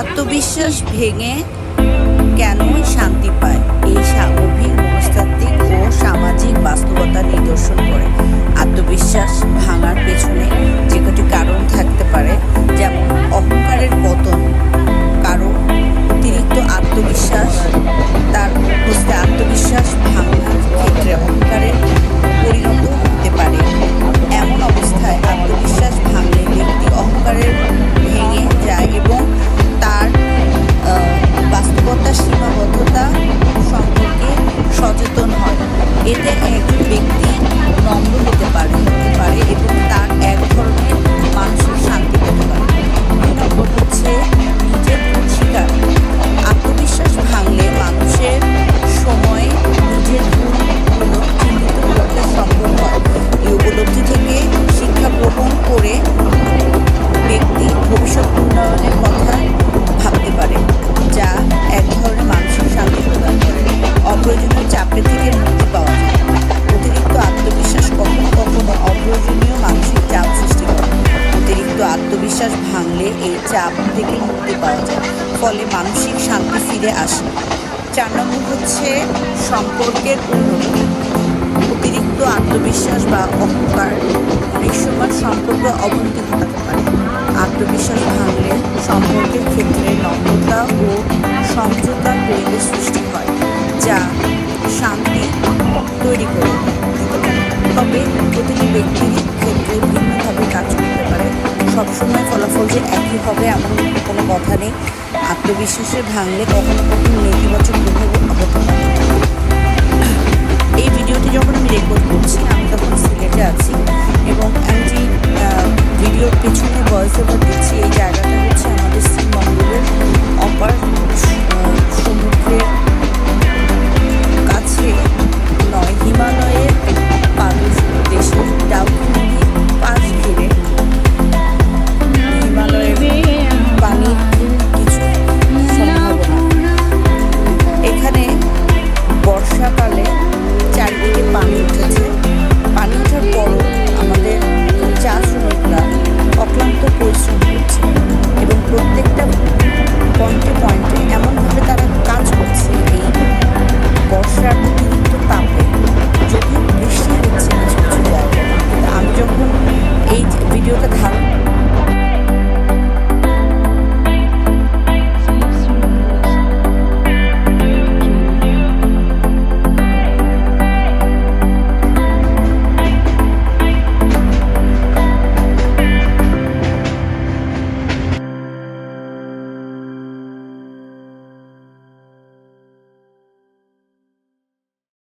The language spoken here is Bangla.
আত্মবিশ্বাস ভেঙে কেন শান্তি পায়? এই সা- It's the egg. আত্মবিশ্বাস ভাঙলে এই চাপ থেকে মুক্তি পাওয়া যায়, ফলে মানসিক শান্তি ফিরে আসে। চার নম্বর হচ্ছে সম্পর্কের উন্নতি। অতিরিক্ত আত্মবিশ্বাস বা অহংকার অনেক সময় সম্পর্ক অবনতি ঘটাতে পারে। আত্মবিশ্বাস ভাঙলে সম্পর্কের ক্ষেত্রে নম্রতা ও সমঝোতার পরিবেশ সৃষ্টি হয়, যা শান্তি তৈরি করে তবে প্রতিটি ব্যক্তির সবসময় ফলাফল যে একই হবে এমন কোনো কথা নেই। আত্মবিশ্বাসে ভাঙলে কখনো কখনো নেতিবাচক প্রভাব অবদান এই ভিডিওটি যখন আমি রেকর্ড করছি, আমি তখন সিলেটে আছি এবং আমি যে ভিডিওর পেছনে ভয়েস ওভার দিচ্ছি, এই জায়গাটা হচ্ছে আমাদের শ্রীমঙ্গলের অপার